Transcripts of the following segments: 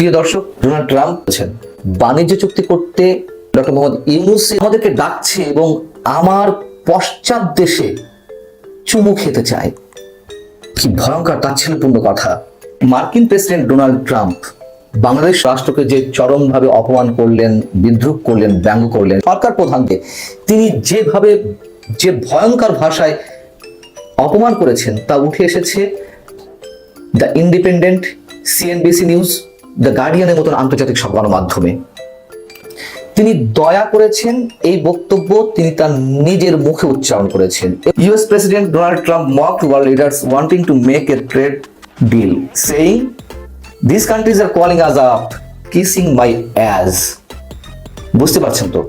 প্রিয় দর্শক, Donald Trump বলেছেন, বাণিজ্য চুক্তি করতে ডক্টর মোহাম্মদ ইউনুস আমাদেরকে ডাকছে এবং আমার পশ্চাৎ দেশে চুমু খেতে চায়। কি ভয়ঙ্কর, তাচ্ছিল্যপূর্ণ কথা। মার্কিন প্রেসিডেন্ট ডোনাল্ড ট্রাম্প বাংলাদেশ রাষ্ট্রকে যে চরমভাবে অপমান করলেন, বিদ্রুপ করলেন, ব্যঙ্গ করলেন, সরকার প্রধানকে, তিনি যেভাবে, যে ভয়ঙ্কর ভাষায় অপমান করেছেন তা উঠে এসেছে the Independent CNBC news. The গার্ডিয়ানের মতন আন্তর্জাতিক সব গণমাধ্যমে তিনি দয়া করেছেন এই বক্তব্য তিনি তার নিজের মুখে উচ্চারণ করেছেন US president Donald Trump mock world leaders wanting to make a trade deal saying this countries are calling us up kissing my ass বুঝতে পারছেন তো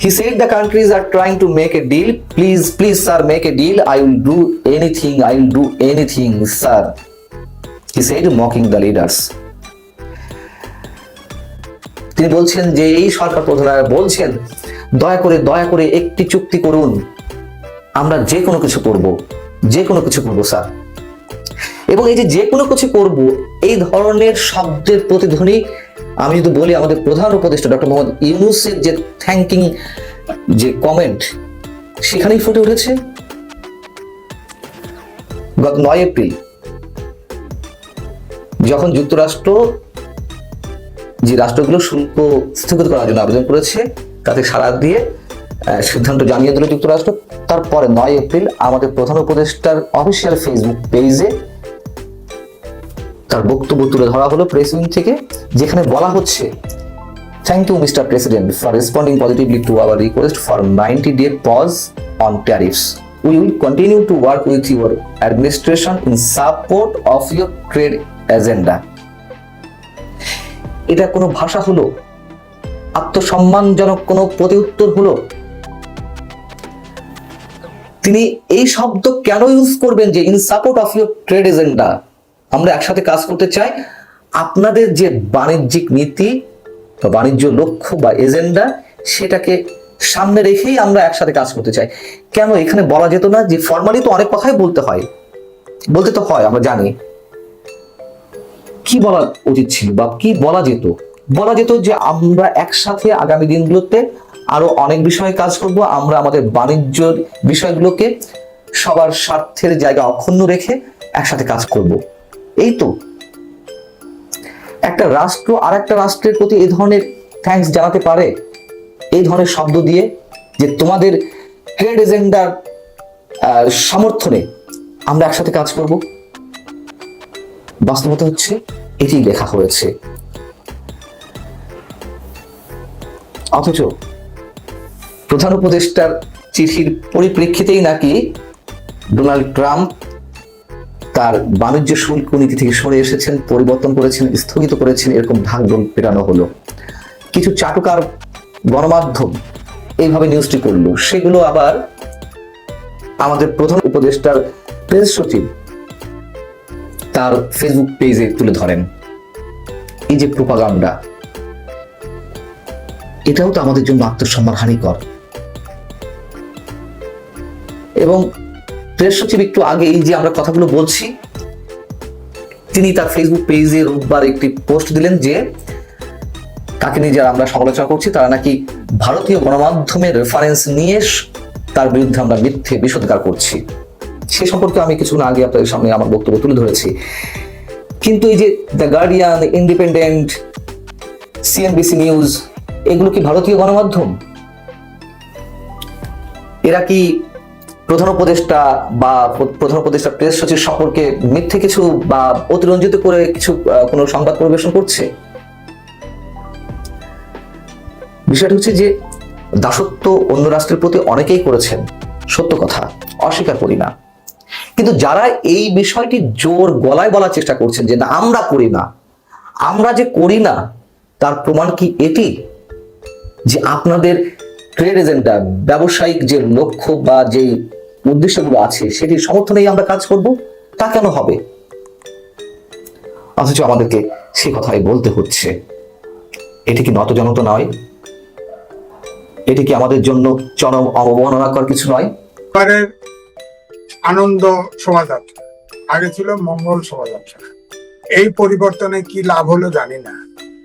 He said the countries are trying to make a deal. Please, please, sir, make a deal. I will do anything. I will do anything, sir. He said, mocking the leaders. তিনি বলছেন যে এই সরকার প্রধানরা বলছেন, দয়া করে দয়া করে একটি চুক্তি করুন। আমরা যে কোনো কিছু করব, যে কোনো কিছু করব, স্যার। এবং এই যে কোনো কিছু করব, এই ধরনের শব্দের প্রতিধ্বনি আমি যদি বলি আমাদের প্রধান উপদেষ্টা ডক্টর মোহাম্মদ ইউনুসের যে থ্যাঙ্কিং যে কমেন্ট, সেখানেই ফুটে উঠেছে। গত নয় এপ্রিল, যখন যুক্তরাষ্ট্র যে রাষ্ট্রগুলো শুল্ক স্থগিত করার জন্য আবেদন করেছে, তাতে সাড়া দিয়ে সিদ্ধান্ত জানিয়ে দিল যুক্তরাষ্ট্র। তারপরে নয় এপ্রিল আমাদের প্রধান উপদেষ্টার অফিসিয়াল ফেসবুক পেজে তার বক্তব্য তুলে ধরা হলো প্রেস উইং থেকে, যেখানে বলা হচ্ছে thank you mister president for responding positively to our request for ninety day pause on tariffs we will continue to work with your administration in support of your trade agenda এটা কোনো ভাষা হলো? আত্মসম্মানজনক কোনো প্রতিউত্তর হলো? তিনি এই শব্দ কেন ইউজ করবেন যে in support of your trade agenda আমরা একসাথে কাজ করতে চাই। আপনাদের যে বাণিজ্যিক নীতি বা বাণিজ্য লক্ষ্য বা এজেন্ডা সেটাকে সামনে রেখেই আমরা একসাথে কাজ করতে চাই। কেন এখানে বলা যেত না যে ফর্মালি তো অনেক কথাই বলতে হয়। বলতে তো হয়, আমরা জানি। কি বলা উচিত ছিল বা কি বলা যেত? বলা যেত যে আমরা একসাথে আগামী দিনগুলোতে আরও অনেক বিষয়ে কাজ করব, আমরা আমাদের বাণিজ্য বিষয়গুলোকে সবার স্বার্থের জায়গা অক্ষুণ্ণ রেখে একসাথে কাজ করব। এই তো। একটা রাষ্ট্র আর একটা রাষ্ট্রের প্রতি এই ধরনের থ্যাঙ্কস জানাতে পারে, এই ধরনের শব্দ দিয়ে যে তোমাদের ট্রেড এজেন্ডার সমর্থনে আমরা একসাথে কাজ করব। বাস্তবতা হচ্ছে এটি লেখা হয়েছে। অথচ প্রধান উপদেষ্টার চিঠির পরিপ্রেক্ষিতেই নাকি ডোনাল্ড ট্রাম্প তার বাণিজ্য শুল্ক নীতি থেকে সরে এসেছেন, পরিবর্তন করেছেন, স্থগিত করেছেন, এরকম ঢাকঢোল পেটানো হলো। কিছু চাটুকার গণমাধ্যম এইভাবে নিউজটি করল। সেগুলো আবার আমাদের প্রধান উপদেষ্টার প্রেস সচিব তার ফেসবুক পেজে তুলে ধরেন। এই যে প্রোপাগান্ডা এটাও তো আমাদের জন্য আত্মসম্মান হানিকর। এবং প্রেস সচিব একটু আগে এই যে আমরা কথাগুলো বলছি, তিনি তার ফেসবুক পেজে রোববার একটি পোস্ট দিলেন যে কাকে নিয়ে যারা আমরা সমালোচনা করছি, তারা নাকি ভারতীয় গণমাধ্যমের রেফারেন্স নিয়ে তার বিরুদ্ধে আমরা মিথ্যে বিষোদ্গার করছি। সে সম্পর্কে আমি কিছুক্ষণ আগে আপনাদের সামনে আমার বক্তব্য তুলে ধরেছি। কিন্তু এই যে the Guardian Independent CNBC news এগুলো কি ভারতীয় গণমাধ্যম? এরা কি প্রধান উপদেষ্টা বা প্রধান উপদেষ্টা প্রেস সচিব সম্পর্কে মিথ্যে কিছু বা অতিরঞ্জিত করে কিছু কোনো সংবাদ পরিবেশন করছে? বিষয়টা হচ্ছে যে দাসত্ব অন্য রাষ্ট্রের প্রতি অনেকেই করেছেন। সত্য কথা, অস্বীকার করি না। কিন্তু যারা এই বিষয়টি জোর গলায় বলার চেষ্টা করছেন যে না, আমরা করি না, আমরা যে করি না, তার প্রমাণ কি এটি? যে আপনাদের ট্রেড এজেন্ডা ব্যবসায়িক যে লক্ষ্য বা যে উদ্দেশ্যগুলো আছে, সেটির সমর্থনেই আমরা কাজ করব, তা কেন হবে? অথচ আমাদেরকে সে কথাই বলতে হচ্ছে। এটি কি নতজনতা নয়? এটি কি আমাদের জন্য চরম অবমাননাকর কিছু নয়? আনন্দ শোভাযাত্রা। আগে ছিল মঙ্গল শোভাযাত্রা। এই পরিবর্তনে কি লাভ হলো জানি না।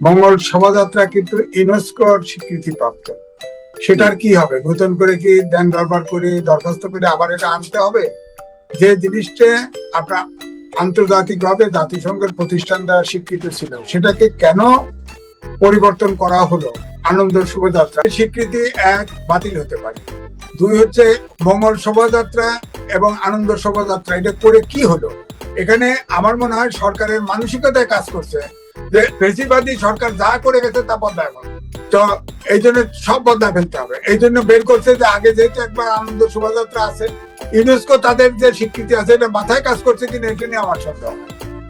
মঙ্গল শোভাযাত্রা কিন্তু ইউনেস্কোর স্বীকৃতিপ্রাপ্ত। সেটার কি হবে? নতুন করে কি দেন দরবার করে, দরখাস্ত করে আবার এটা আনতে হবে? যে জিনিসটা আপনার আন্তর্জাতিকভাবে জাতিসংঘের প্রতিষ্ঠান দ্বারা স্বীকৃত ছিল, সেটাকে কেন পরিবর্তন করা হলো? আনন্দ শোভাযাত্রা। স্বীকৃতি এক বাতিল হতে পারে। দুই হচ্ছে মঙ্গল শোভাযাত্রা এবং আনন্দ শোভাযাত্রা, এটা করে কি হলো? এখানে আমার মনে হয় সরকারের মানসিকতায় কাজ করছে, যে বেশিরভাগই সরকার যা করে গেছে তা বদলায় তো এই জন্য সব বদলায় ফেলতে হবে। এই জন্য বের করছে যে আগে যেহেতু একবার আনন্দ শোভাযাত্রা আছে ইউনেস্কো তাদের যে স্বীকৃতি আছে, এটা মাথায় কাজ করছে কিনা এটা নিয়ে আমার সন্দেহ।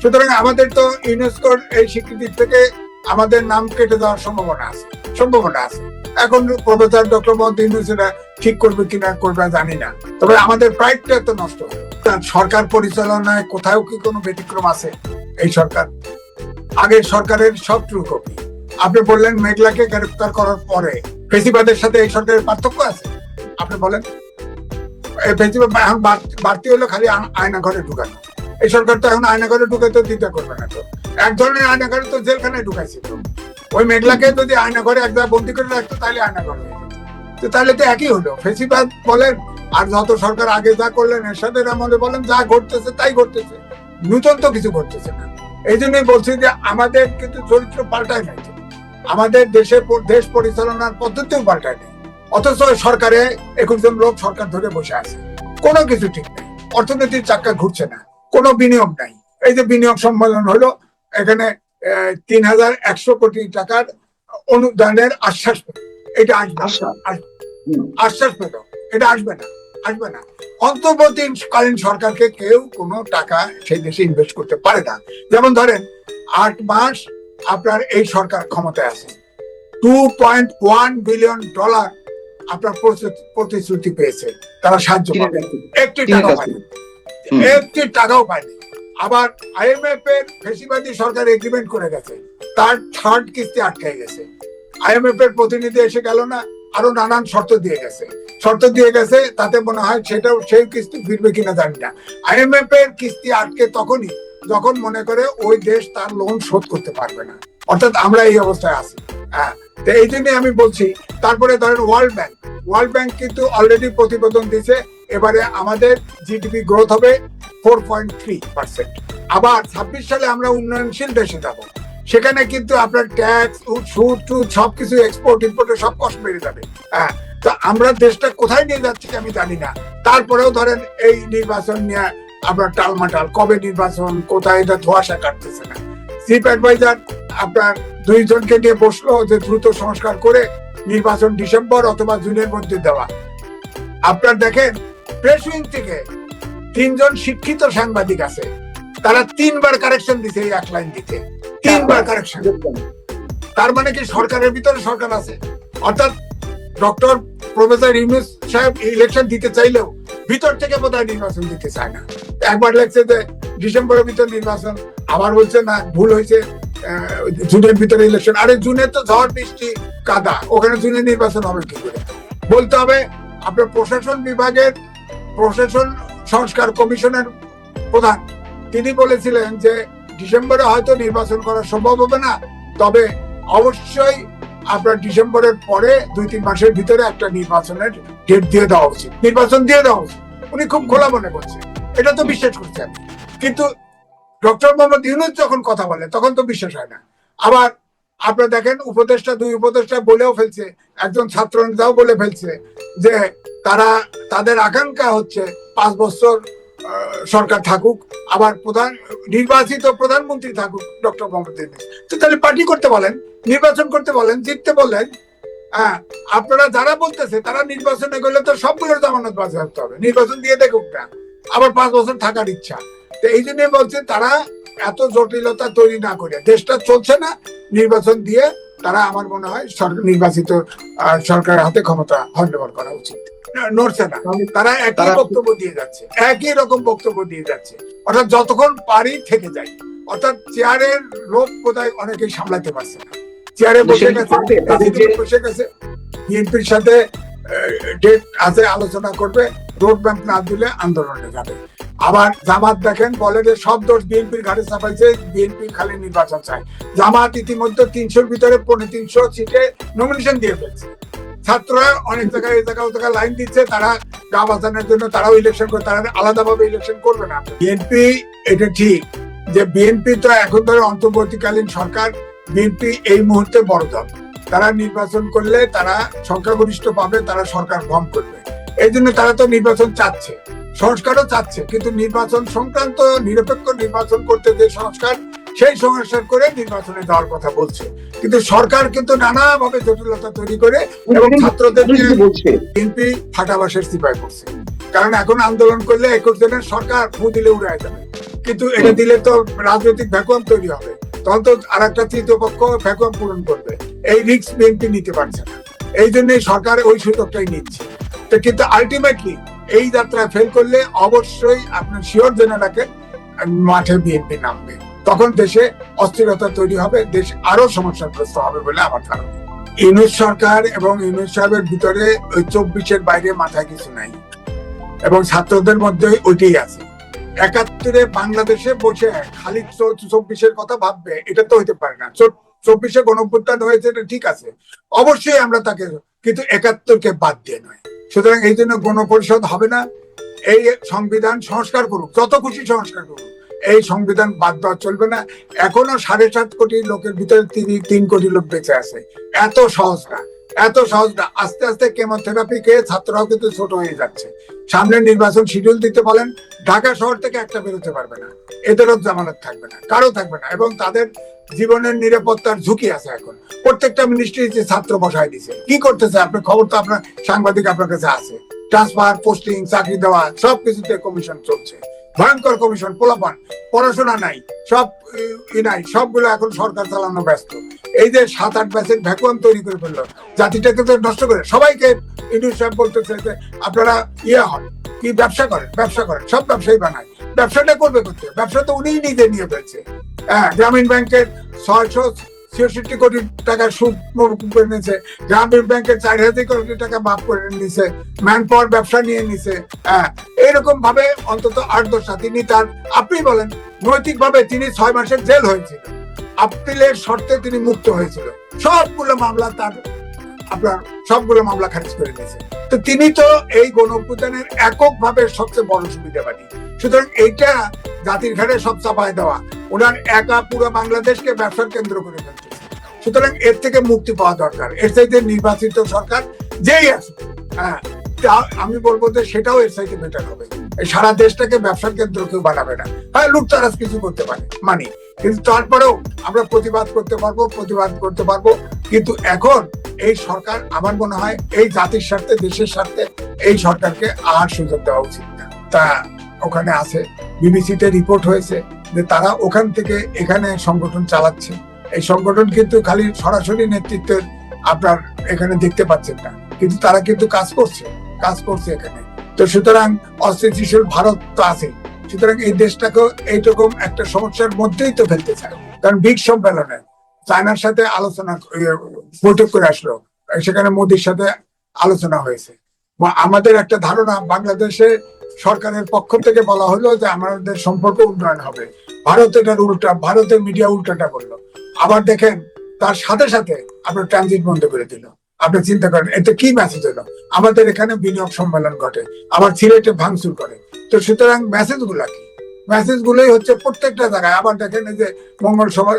সুতরাং আমাদের তো ইউনেস্কোর এই স্বীকৃতি থেকে আমাদের নাম কেটে দেওয়ার সম্ভাবনা আছে সম্ভাবনা আছে। এখন প্রফেসর ডক্টর মোহাম্মদ ইউনুস ঠিক করবে কিনা করবে জানি না। তবে আমাদের প্রাইডটা তো নষ্ট। সরকার পরিচালনায় কোথাও কি কোনো ব্যতিক্রম আছে এই সরকার? আগের সরকারের সব ট্রু আপনি বললেন মেঘলাকে গ্রেফতার করার পরে ফেসিবাদের সাথে এই সরকারের পার্থক্য আছে? আপনি বলেন। ফেসিবাদ এখন বাড়তি হলো খালি আ- আয়না ঘরে ঢুকানো। এই সরকার তো এখন আয়না ঘরে ঢুকাতে দিতে করবে না তো। এক ধরনের আয়না ঘরে তো জেলখানায় ঢুকাইছিল ওই মেঘলাকে যদি আয়না ঘরে একবার বন্দি করে রাখতো, তাহলে আয়না ঘরে। তো তাহলে তো একই হলো। ফেসিবাদ বলেন আর যত সরকার আগে যা করলেন, এরশাদের আমলে বলেন, যা ঘটতেছে তাই ঘটতেছে। নূতন তো কিছু ঘটতেছে না। এই জন্যই বলছি যে, আমাদের কিন্তু চরিত্র পাল্টায় নাই। আমাদের দেশে দেশ পরিচালনার পদ্ধতিও পাল্টায় নেই। অথচ সরকারে একুশ জন লোক সরকার ধরে বসে আছে। কোনো কিছু ঠিক নেই। অর্থনীতির চাক্কা ঘুরছে না। কোনো বিনিয়োগ নাই। এই যে বিনিয়োগ সম্মেলন হলো, এখানে তিন হাজার একশো কোটি টাকার অনুদানের আশ্বাস এটা আশ্বাস? পেল। এটা আসবে না। আসবে না। অন্তর্বর্তীকালীন সরকারকে কেউ কোনো টাকা সেই দেশে ইনভেস্ট করতে পারে না। যেমন ধরেন আট মাস আপনার এই সরকার ক্ষমতায় আছে। Two point one billion dollar আপনার প্রতিশ্রুতি- পেয়েছে। তারা সাহায্য পাবে। একটি টাকাও। পায়নি। একটি টাকাও পায়নি। আবার আইএমএফ এর ফেসিবাদী সরকার এগ্রিমেন্ট করে গেছে। তার থার্ড কিস্তি আটকে গেছে। আইএমএফ এর প্রতিনিধি এসে গেল না, আরও নানান শর্ত দিয়ে গেছে। শর্ত দিয়ে গেছে, তাতে মনে হয় সেটাও সেই কিস্তি ফিরবে কিনা জানি না। আইএমএফ এর কিস্তি আটকে তখনই যখন মনে করে ওই দেশ তার লোন শোধ করতে পারবে না। অর্থাৎ আমরা এই অবস্থায় আছি। হ্যাঁ তো এই জন্য আমি বলছি, তারপরে ধরেন ওয়ার্ল্ড ব্যাংক ওয়ার্ল্ড ব্যাংক কিন্তু অলরেডি প্রতিবেদন দিয়েছে, এবারে আমাদের জিডিপি গ্রোথ হবে। ফোর পয়েন্ট থ্রি পার্সেন্ট আবার ছাব্বিশ সালে আমরা উন্নয়নশীল দেশে যাব। সেখানে কিন্তু আপনার ট্যাক্স সুদ টুদ সবকিছু এক্সপোর্ট ইম্পোর্টের সব কষ্ট বেড়ে যাবে। হ্যাঁ তো আমরা দেশটা কোথায় নিয়ে যাচ্ছি আমি জানি না। তারপরেও ধরেন এই নির্বাচন নিয়ে আপনার টালমাটাল, কবে নির্বাচন, কোথায় এটা ধোয়াশা কাটতেছে না। চিফ অ্যাডভাইজার আপনার দুইজনকে নিয়ে বসল যে দ্রুত সংস্কার করে নির্বাচন ডিসেম্বর অথবা জুনের মধ্যে দেওয়া। আপনার দেখেন প্রেস উইং থেকে তিনজন শিক্ষিত সাংবাদিক আছে। তারা তিনবার কারেকশন দিছে এই এক লাইন দিতে তিনবার কারেকশন তার মানে কি সরকারের ভিতরে সরকার আছে? অর্থাৎ ডক্টর প্রফেসর ইউনুস সাহেব ইলেকশন দিতে চাইলেও ভিতর থেকে বোধহয় নির্বাচন দিতে চায় না। একবার লেখছে যে ডিসেম্বরের ভিতর নির্বাচন আবার বলছে না ভুল হয়েছে জুনের ভিতরে ইলেকশন আরে জুনে তো ঝড় বৃষ্টি কাদা ওখানে জুনে নির্বাচন হবে কি করে? বলতে হবে আপনার প্রশাসন বিভাগের প্রশাসন সংস্কার কমিশনের প্রধান। তিনি বলেছিলেন যে, ডিসেম্বরে হয়তো নির্বাচন করা সম্ভব হবে না, তবে অবশ্যই আপনার ডিসেম্বরের পরে দুই তিন মাসের ভিতরে একটা নির্বাচনের ডেট দিয়ে দেওয়া উচিত। নির্বাচন দিয়ে দেওয়া উচিত। উনি খুব খোলা মনে করছেন এটা তো বিশ্বাস করছি আমি কিন্তু ডক্টর মোহাম্মদ ইউনুস যখন কথা বলে, তখন তো বিশ্বাস হয় না। আবার আপনারা দেখেন, উপদেষ্টা, দুই উপদেষ্টা বলেও ফেলছে, একজন ছাত্র নেতাও বলে ফেলছে যে, তারা, তাদের আকাঙ্ক্ষা হচ্ছে পাঁচ বছর সরকার থাকুক, আবার প্রধান, নির্বাচিত প্রধানমন্ত্রী থাকুক, ডক্টর মোহাম্মদ ইউনুস। তো তাহলে পার্টি করতে বলেন, নির্বাচন করতে বলেন, জিততে বলেন হ্যাঁ আপনারা যারা বলতেছে, তারা নির্বাচনে গেলে তো সবগুলোর জামানত বাজে হবে। নির্বাচন দিয়ে দেখুক না, আবার পাঁচ বছর থাকার ইচ্ছা। তো এই জন্য বলছে তারা এত জটিলতা তৈরি না করে, দেশটা চলছে না, নির্বাচন দিয়ে তারা আমার মনে হয় নির্বাচিত সরকারের হাতে ক্ষমতা হন্ডবল করা উচিত। নড়ছে না। তারা একই বক্তব্য দিয়ে যাচ্ছে। একই রকম বক্তব্য দিয়ে যাচ্ছে। অর্থাৎ যতক্ষণ পারি থেকে যায় অর্থাৎ চেয়ারের অনেকেই সামলাতে পারছে না। চেয়ারে বসে গেছে বসে গেছে। বিএনপির সাথে ডেট আছে আলোচনা করবে। রোড ম্যাপ না দিলে আন্দোলনে যাবে। আবার জামাত দেখেন বলে যে সব দোষ বিএনপির ঘাটে চাপাইছে বিএনপি খালি নির্বাচন চায়। জামাত ইতিমধ্যে তিনশোর ভিতরে পনেরো তিনশো সিটে নমিনেশন দিয়ে ফেলছে। ছাত্ররা অনেক জায়গায় এই জায়গা ও জায়গায় লাইন দিচ্ছে, তারা গা বাঁচানোর জন্য তারাও ইলেকশন করে, তারা আলাদাভাবে ইলেকশন করবে না। বিএনপি এটা ঠিক, যে বিএনপি তো এখন ধরে অন্তর্বর্তীকালীন সরকার বিএনপি এই মুহূর্তে বড় দল। তারা নির্বাচন করলে তারা সংখ্যাগরিষ্ঠ পাবে, তারা সরকার ভঙ্গ করবে। এই জন্য তারা তো নির্বাচন চাচ্ছে, সংস্কারও চাচ্ছে, কিন্তু নির্বাচন সংক্রান্ত নিরপেক্ষ নির্বাচন করতে যে সংস্কার সেই সংস্কার করে নির্বাচনে যাওয়ার কথা বলছে। কিন্তু সরকার কিন্তু নানাভাবে জটিলতা তৈরি করে এবং ছাত্রদের বিএনপি ফাটাবাসের সিপাই করছে। কারণ এখন আন্দোলন করলে একুশ দিনের সরকার ফু দিলে উড়ায় যাবে। কিন্তু এটা দিলে তো রাজনৈতিক ভ্যাকুয়াম তৈরি হবে। তখন তো আর একটা তৃতীয় পক্ষ ভ্যাকুয়াম পূরণ করবে। এই রিস্ক বিএনপি নিতে পারছে না। এই জন্যই সরকার ওই সুযোগটাই নিচ্ছে। তো কিন্তু আলটিমেটলি এই যাত্রা ফেল করলে অবশ্যই আপনার শিওর জেনে রাখেন মাঠে বিএনপি নামবে। তখন দেশে অস্থিরতা তৈরি হবে, দেশ আরও সমস্যাগ্রস্ত হবে বলে আমার ধারণা। ইউনুস সরকার এবং ইউনুস সাহেবের ভিতরে ওই চব্বিশের বাইরে মাথায় কিছু নাই। এবং ছাত্রদের মধ্যে ওইটাই আছে। একাত্তরে বাংলাদেশে বসে খালি চব্বিশের কথা ভাববে, এটা তো হইতে পারে না। চব্বিশে গণভ্যুত্থান হয়েছে, এটা ঠিক আছে। অবশ্যই আমরা তাকে, কিন্তু একাত্তরকে বাদ দিয়ে নয়। সুতরাং এই জন্য গণপরিষদ হবে না। এই সংবিধান সংস্কার করুক, যত খুশি সংস্কার করুক। এই সংবিধান বাদ দেওয়া চলবে না। এখনও সাড়ে সাত কোটি লোকের ভিতরে তিন তিন কোটি লোক বেঁচে আছে। এত সহজ না। এত সহজ না। আস্তে আস্তে কেমোথেরাপি খেয়ে ছাত্ররাও কিন্তু ছোট হয়ে যাচ্ছে। সামনে নির্বাচন শিডিউল দিতে বলেন, ঢাকা শহর থেকে একটা বেরোতে পারবে না। এদেরও জামানত থাকবে না, কারও থাকবে না। এবং তাদের জীবনের নিরাপত্তার ঝুঁকি আছে এখন। প্রত্যেকটা মিনিস্ট্রি যে ছাত্র বসায় দিছে। কি করতেছে? আপনার খবর তো আপনার সাংবাদিক আপনার কাছে আছে। ট্রান্সফার পোস্টিং চাকরি দেওয়া সব কিছুতে কমিশন চলছে। ভয়ঙ্কর কমিশন পোলাপান, পড়াশোনা নাই, সব, ই- নাই, সবগুলো এখন সরকার চালানো ব্যস্ত। এই যে সাত, আট ব্যাচের ভ্যাকুয়াম তৈরি করে ফেলল, জাতিটাকে তো নষ্ট করে, সবাইকে ইন্ডিয়া সাহেব বলতেছে যে আপনারা ইয়ে হন, কি ব্যবসা করেন ব্যবসা করেন, সব ব্যবসায়ী বানায়। ব্যবসাটা করবে করতে ব্যবসা তো উনিই নিজে নিয়ে ফেলছে। হ্যাঁ গ্রামীণ ব্যাংকের ছয়শো ছেষট্টি কোটি টাকা সুদ মকুব করে নিয়েছে। গ্রামীণ ব্যাংকের চার হাজার কোটি টাকা মাফ করে নিয়েছে। ম্যান পাওয়ার ব্যবসা নিয়ে নিছে হ্যাঁ এরকম ভাবে অন্তত আট দশটা তিনি তার, আপনি বলেন নৈতিক ভাবে তিনি ছয় মাসের জেল হয়েছিল আপিলের শর্তে তিনি মুক্ত হয়েছিল। সবগুলো মামলা তার, আপনার সবগুলো মামলা খারিজ করে দিয়েছে। তো তিনি তো এই গণঅভ্যুত্থানের একক ভাবে সবচেয়ে বড় সুবিধাবাদী। সুতরাং এইটা জাতির ঘাড়ে সব চাপায় দেওয়া। ওনার একা পুরো বাংলাদেশকে ব্যবসার কেন্দ্র করে সুতরাং এর থেকে মুক্তি পাওয়া দরকার। এর চাইতে নির্বাচিত সরকার যেই আছে হ্যাঁ আমি বলব যে সেটাও এর চাইতে বেটার হবে। সারা দেশটাকে ব্যবসার কেন্দ্র কেউ বানাবে না। হ্যাঁ লুটতারাজ কিছু করতে পারে, মানি, কিন্তু তারপরেও আমরা প্রতিবাদ করতে পারব, প্রতিবাদ করতে পারব। কিন্তু এখন এই সরকার আমার মনে হয় এই জাতির স্বার্থে, দেশের স্বার্থে এই সরকারকে আর সুযোগ দেওয়া উচিত না। তা ওখানে আছে, বিবিসিতে রিপোর্ট হয়েছে যে তারা ওখান থেকে এখানে সংগঠন চালাচ্ছে। এই সংগঠন কিন্তু খালি সরাসরি নেতৃত্বের আপনার এখানে দেখতে পাচ্ছেন না। কিন্তু তারা কিন্তু কাজ করছে কাজ করছে এখানে। তো সুতরাং অস্থিতিশীল ভারত তো আছে। সুতরাং এই দেশটাকেও এইরকম একটা সমস্যার মধ্যেই তো ফেলতে চায়। কারণ বিগ সম্মেলনে চায়নার সাথে আলোচনা ইয়ে, বৈঠক করে আসলো। সেখানে মোদির সাথে আলোচনা হয়েছে। আমাদের একটা ধারণা বাংলাদেশে সরকারের পক্ষ থেকে বলা হলো যে আমাদের সম্পর্ক উন্নয়ন হবে। ভারত এটার উল্টা ভারতের মিডিয়া উল্টাটা করল। আবার দেখেন তার সাথে সাথে আপনার ট্রানজিট বন্ধ করে দিল। আপনি চিন্তা করেন, এতে কি মেসেজ হলো আমাদের এখানে বিনিয়োগ সম্মেলন ঘটে, আবার সিলেটে ভাঙচুর করে। তো সুতরাং মেসেজগুলা কি? মেসেজ গুলোই হচ্ছে প্রত্যেকটা জায়গায়। আবার দেখেন যে মঙ্গল শোভা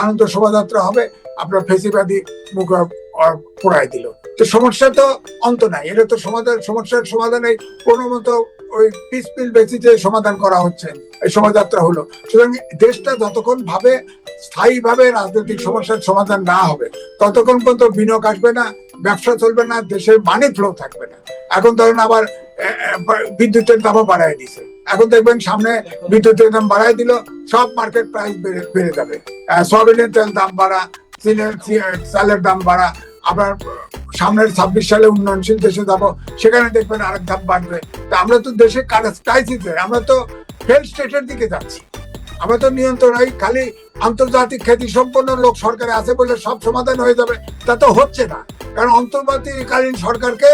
আনন্দ শোভাযাত্রা হবে, আপনার ফেসিবাদী মুখ পোড়াই দিল। তো সমস্যা তো অন্ত নাই। এটা তো সমাধান, সমস্যার সমাধানে কোনো মতো ওই পিস পিসপিল বেসিসে সমাধান করা হচ্ছে, এই শোভাযাত্রা হলো। সুতরাং দেশটা যতক্ষণ ভাবে স্থায়ী ভাবে রাজনৈতিক সমস্যার সমাধান না হবে, ততক্ষণ পর্যন্ত বিনিয়োগ আসবে না, ব্যবসা চলবে না, দেশের মানি ফ্লো থাকবে না। এখন ধরুন আবার বিদ্যুতের দামও বাড়ায় দিছে এখন দেখবেন সামনে বিদ্যুতের দাম বাড়ায় দিল, সব মার্কেট প্রাইস বেড়ে বেড়ে যাবে। সয়াবিনের তেল দাম বাড়া, চিনের চালের দাম বাড়া আবার সামনের ছাব্বিশ সালে উন্নয়নশীল দেশে যাব, সেখানে দেখবেন আরেক ধাপ বাড়বে। তা আমরা তো দেশে ক্রাইসিসে আমরা তো ফেল স্টেটের দিকে যাচ্ছি। আমরা তো নিয়ন্ত্রণ এই খালি আন্তর্জাতিক খ্যাতি সম্পন্ন লোক সরকারে আছে বলে সব সমাধান হয়ে যাবে, তা তো হচ্ছে না। কারণ অন্তর্বর্তীকালীন সরকারকে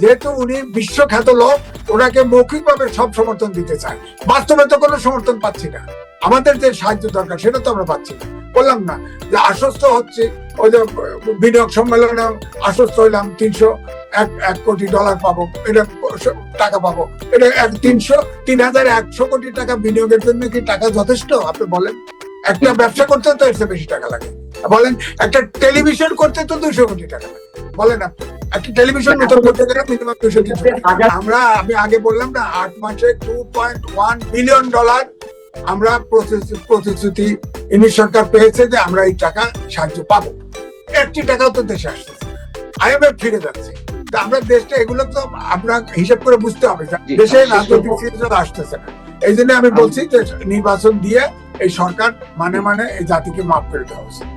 যেহেতু উনি বিশ্বখ্যাত লোক, ওনাকে মৌখিকভাবে সব সমর্থন দিতে চায়। বাস্তবে তো কোনো সমর্থন পাচ্ছি না। আমাদের যে সাহায্য দরকার, সেটা তো আমরা পাচ্ছি না। বললাম না যে আশ্বস্ত হচ্ছে, ওই যে বিনিয়োগ সম্মেলনে আশ্বস্ত হইলাম, তিনশো এক এক কোটি ডলার পাবো, এটা টাকা পাবো। এটা এক তিনশো, তিন হাজার একশো কোটি টাকা বিনিয়োগের জন্য কি টাকা যথেষ্ট, আপনি বলেন? একটা ব্যবসা করতে তো এর বেশি টাকা লাগে। বলেন, একটা টেলিভিশন করতে তো দুশো কোটি টাকা লাগে। বলেন আপনি, একটা টেলিভিশন নতুন করতে গেলে মিনিমাম দুশো আমরা, আমি আগে বললাম না, আট মাসে two point one billion dollar আমরা প্রতিশ্রুতি ইনি সরকার পেয়েছে যে আমরা এই টাকা সাহায্য পাবো। একটি টাকাও তো দেশে আসতেছে আইএমএফ ফিরে যাচ্ছে। আমরা দেশটা এগুলো তো আমরা হিসাব করে বুঝতে হবে দেশে রাজনৈতিক করব। আসতেছে না। এই জন্য আমি বলছি যে নির্বাচন দিয়ে এই সরকার মানে মানে এই জাতিকে মাফ করে দেওয়া উচিত।